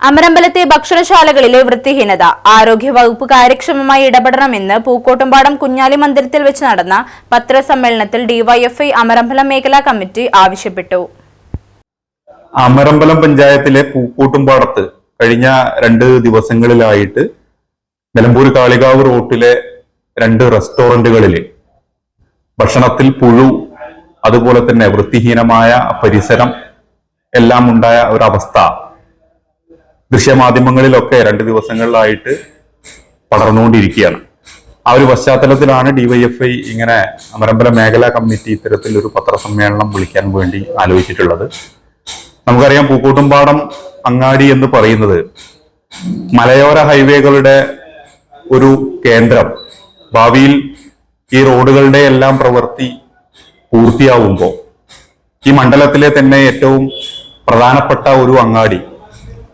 അമരമ്പലത്തെ ഭക്ഷണശാലകളിലെ വൃത്തിഹീനത. ആരോഗ്യവകുപ്പ് കാര്യക്ഷമമായി ഇടപെടണമെന്ന് പൂക്കോട്ടുംപാടം കുഞ്ഞാലി മന്ദിരത്തിൽ വെച്ച് നടന്ന പത്രസമ്മേളനത്തിൽ ഡിവൈഎഫ്ഐ അമരമ്പലം മേഖലാ കമ്മിറ്റി ആവശ്യപ്പെട്ടു. അമരമ്പലം പഞ്ചായത്തിലെ പൂക്കോട്ടുംപാടത്ത് കഴിഞ്ഞ രണ്ട് ദിവസങ്ങളിലായിട്ട് നിലമ്പൂർ കാളികാവ് റോട്ടിലെ രണ്ട് റെസ്റ്റോറന്റുകളിൽ ഭക്ഷണത്തിൽ പുഴു അതുപോലെ തന്നെ വൃത്തിഹീനമായ പരിസരം എല്ലാം ഉണ്ടായ ഒരവസ്ഥ ദൃശ്യമാധ്യമങ്ങളിലൊക്കെ രണ്ട് ദിവസങ്ങളിലായിട്ട് പടർന്നുകൊണ്ടിരിക്കുകയാണ്. ആ ഒരു പശ്ചാത്തലത്തിലാണ് ഡിവൈഎഫ്ഐ ഇങ്ങനെ അമരമ്പല മേഖലാ കമ്മിറ്റി ഇത്തരത്തിൽ ഒരു പത്രസമ്മേളനം വിളിക്കാൻ വേണ്ടി ആലോചിച്ചിട്ടുള്ളത്. നമുക്കറിയാം പൂക്കോട്ടുംപാടം അങ്ങാടി എന്ന് പറയുന്നത് മലയോര ഹൈവേകളുടെ ഒരു കേന്ദ്രം. ഭാവിയിൽ ഈ റോഡുകളുടെ എല്ലാം പ്രവൃത്തി പൂർത്തിയാവുമ്പോൾ ഈ മണ്ഡലത്തിലെ തന്നെ ഏറ്റവും പ്രധാനപ്പെട്ട ഒരു അങ്ങാടി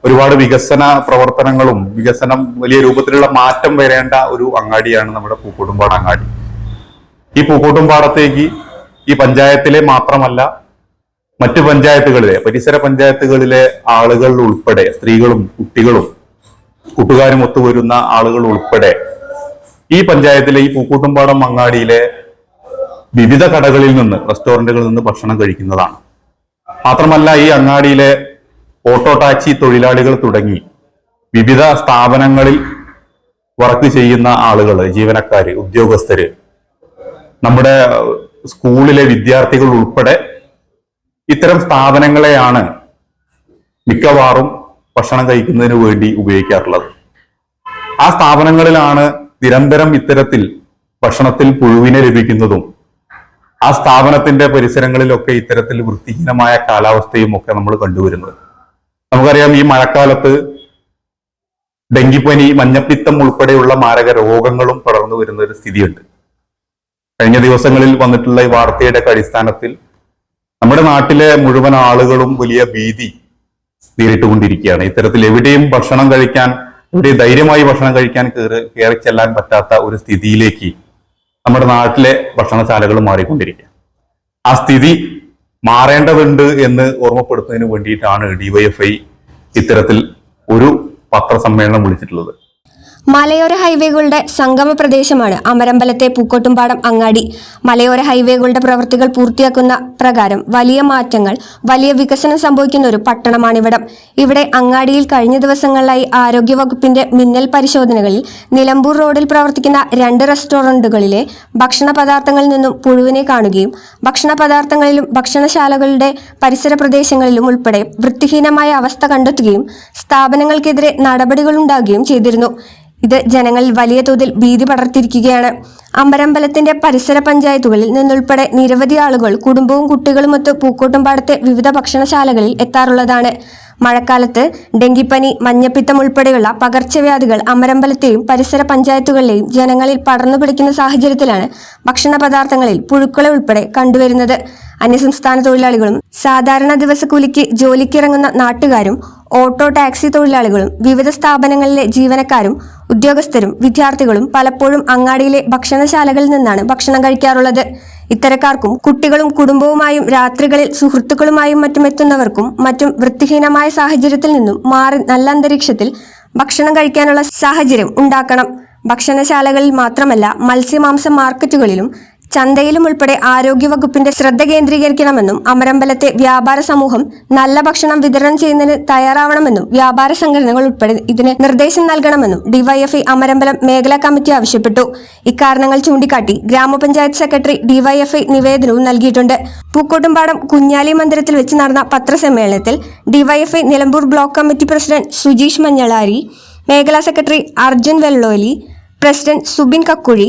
ഒരുപാട് വികസന പ്രവർത്തനങ്ങളും വികസനം വലിയ രൂപത്തിലുള്ള മാറ്റം വരേണ്ട ഒരു അങ്ങാടിയാണ് നമ്മുടെ പൂക്കോട്ടുംപാട് അങ്ങാടി. ഈ പൂക്കോട്ടുംപാടത്തേക്ക് ഈ പഞ്ചായത്തിലെ മാത്രമല്ല മറ്റു പഞ്ചായത്തുകളിലെ പരിസര പഞ്ചായത്തുകളിലെ ആളുകൾ ഉൾപ്പെടെ സ്ത്രീകളും കുട്ടികളും കൂട്ടുകാരും ഒത്തുവരുന്ന ആളുകൾ ഉൾപ്പെടെ ഈ പഞ്ചായത്തിലെ ഈ പൂക്കൂട്ടുംപാടം അങ്ങാടിയിലെ വിവിധ കടകളിൽ നിന്ന് റെസ്റ്റോറന്റുകളിൽ നിന്ന് ഭക്ഷണം കഴിക്കുന്നതാണ്. മാത്രമല്ല ഈ അങ്ങാടിയിലെ ഓട്ടോ ടാക്സി തൊഴിലാളികൾ തുടങ്ങി വിവിധ സ്ഥാപനങ്ങളിൽ വർക്ക് ചെയ്യുന്ന ആളുകൾ ജീവനക്കാർ ഉദ്യോഗസ്ഥര്. നമ്മുടെ സ്കൂളിലെ വിദ്യാർത്ഥികൾ ഉൾപ്പെടെ ഇത്തരം സ്ഥാപനങ്ങളെയാണ് മിക്കവാറും ഭക്ഷണം കഴിക്കുന്നതിന് വേണ്ടി ഉപയോഗിക്കാറുള്ളത്. ആ സ്ഥാപനങ്ങളിലാണ് നിരന്തരം ഇത്തരത്തിൽ ഭക്ഷണത്തിൽ പുഴുവിനെ ലഭിക്കുന്നതും ആ സ്ഥാപനത്തിന്റെ പരിസരങ്ങളിലൊക്കെ ഇത്തരത്തിൽ വൃത്തിഹീനമായ കാലാവസ്ഥയും ഒക്കെ നമ്മൾ കണ്ടുവരുന്നത്. നമുക്കറിയാം ഈ മഴക്കാലത്ത് ഡെങ്കിപ്പനി മഞ്ഞപ്പിത്തം ഉൾപ്പെടെയുള്ള മാരക രോഗങ്ങളും പടർന്നു വരുന്ന ഒരു സ്ഥിതിയുണ്ട്. കഴിഞ്ഞ ദിവസങ്ങളിൽ വന്നിട്ടുള്ള ഈ വാർത്തയുടെ അടിസ്ഥാനത്തിൽ നമ്മുടെ നാട്ടിലെ മുഴുവൻ ആളുകളും വലിയ ഭീതി നേരിട്ടുകൊണ്ടിരിക്കുകയാണ്. ഇത്തരത്തിൽ എവിടെയും ഭക്ഷണം കഴിക്കാൻ എവിടെയും ധൈര്യമായി ഭക്ഷണം കഴിക്കാൻ കയറി കയറി ചെല്ലാൻ പറ്റാത്ത ഒരു സ്ഥിതിയിലേക്ക് നമ്മുടെ നാട്ടിലെ ഭക്ഷണശാലകൾ മാറിക്കൊണ്ടിരിക്കുക ആ സ്ഥിതി മാറേണ്ടതുണ്ട് എന്ന് ഓർമ്മപ്പെടുത്തുന്നതിന് വേണ്ടിയിട്ടാണ് ഡിവൈഎഫ്ഐ ഇത്തരത്തിൽ ഒരു പത്രസമ്മേളനം വിളിച്ചിട്ടുള്ളത്. മലയോര ഹൈവേകളുടെ സംഗമ പ്രദേശമാണ് അമരമ്പലത്തെ പൂക്കോട്ടുംപാടം അങ്ങാടി. മലയോര ഹൈവേകളുടെ പ്രവൃത്തികൾ പൂർത്തിയാക്കുന്ന പ്രകാരം വലിയ മാറ്റങ്ങൾ വലിയ വികസനം സംഭവിക്കുന്ന ഒരു പട്ടണമാണിവിടം. ഇവിടെ അങ്ങാടിയിൽ കഴിഞ്ഞ ദിവസങ്ങളിലായി ആരോഗ്യവകുപ്പിന്റെ മിന്നൽ പരിശോധനകളിൽ നിലമ്പൂർ റോഡിൽ പ്രവർത്തിക്കുന്ന രണ്ട് റെസ്റ്റോറന്റുകളിലെ ഭക്ഷണ പദാർത്ഥങ്ങളിൽ നിന്നും പുഴുവിനെ കാണുകയും ഭക്ഷണ പദാർത്ഥങ്ങളിലും ഭക്ഷണശാലകളുടെ പരിസര പ്രദേശങ്ങളിലും ഉൾപ്പെടെ വൃത്തിഹീനമായ അവസ്ഥ കണ്ടെത്തുകയും സ്ഥാപനങ്ങൾക്കെതിരെ നടപടികളുണ്ടാകുകയും ചെയ്തിരുന്നു. ഇത് ജനങ്ങളിൽ വലിയ തോതിൽ ഭീതി പടർത്തിയിരിക്കുകയാണ്. അമ്പരമ്പലത്തിന്റെ പരിസര പഞ്ചായത്തുകളിൽ നിന്നുൾപ്പെടെ നിരവധി ആളുകൾ കുടുംബവും കുട്ടികളുമൊത്ത് പൂക്കോട്ടുംപാടത്തെ വിവിധ ഭക്ഷണശാലകളിൽ എത്താറുള്ളതാണ്. മഴക്കാലത്ത് ഡെങ്കിപ്പനി മഞ്ഞപ്പിത്തം ഉൾപ്പെടെയുള്ള പകർച്ചവ്യാധികൾ അമരമ്പലത്തെയും പരിസര പഞ്ചായത്തുകളിലെയും ജനങ്ങളിൽ പടർന്നു പിടിക്കുന്ന സാഹചര്യത്തിലാണ് ഭക്ഷണ പദാർത്ഥങ്ങളിൽ പുഴുക്കളെ ഉൾപ്പെടെ കണ്ടുവരുന്നത്. അന്യസംസ്ഥാന തൊഴിലാളികളും സാധാരണ ദിവസക്കൂലിക്ക് ജോലിക്കിറങ്ങുന്ന നാട്ടുകാരും ഓട്ടോ ടാക്സി തൊഴിലാളികളും വിവിധ സ്ഥാപനങ്ങളിലെ ജീവനക്കാരും ഉദ്യോഗസ്ഥരും വിദ്യാർത്ഥികളും പലപ്പോഴും അങ്ങാടിയിലെ ഭക്ഷണശാലകളിൽ നിന്നാണ് ഭക്ഷണം കഴിക്കാറുള്ളത്. ഇത്തരക്കാർക്കും കുട്ടികളും കുടുംബവുമായും രാത്രികളിൽ സുഹൃത്തുക്കളുമായും മറ്റും എത്തുന്നവർക്കും മറ്റും വൃത്തിഹീനമായ സാഹചര്യത്തിൽ നിന്നും മാറി നല്ല അന്തരീക്ഷത്തിൽ ഭക്ഷണം കഴിക്കാനുള്ള സാഹചര്യം ഉണ്ടാക്കണം. ഭക്ഷണശാലകളിൽ മാത്രമല്ല മത്സ്യമാംസ മാർക്കറ്റുകളിലും ചന്തയിലും ഉൾപ്പെടെ ആരോഗ്യവകുപ്പിന്റെ ശ്രദ്ധ കേന്ദ്രീകരിക്കണമെന്നും അമരമ്പലത്തെ വ്യാപാര സമൂഹം നല്ല ഭക്ഷണം വിതരണം ചെയ്യുന്നതിന് തയ്യാറാവണമെന്നും വ്യാപാര സംഘടനകൾ ഉൾപ്പെടെ ഇതിന് നിർദ്ദേശം നൽകണമെന്നും ഡിവൈഎഫ്ഐ അമരമ്പലം മേഖലാ കമ്മിറ്റി ആവശ്യപ്പെട്ടു. ഇക്കാരണങ്ങൾ ചൂണ്ടിക്കാട്ടി ഗ്രാമപഞ്ചായത്ത് സെക്രട്ടറി ഡിവൈഎഫ്ഐ നിവേദനവും നൽകിയിട്ടുണ്ട്. പൂക്കോട്ടുംപാടം കുഞ്ഞാലി മന്ദിരത്തിൽ വെച്ച് നടന്ന പത്രസമ്മേളനത്തിൽ DYFI Nilambur block committee president Sujeesh Manjalari മേഖലാ secretary Arjun Vellolli president Subin Kakkuzhi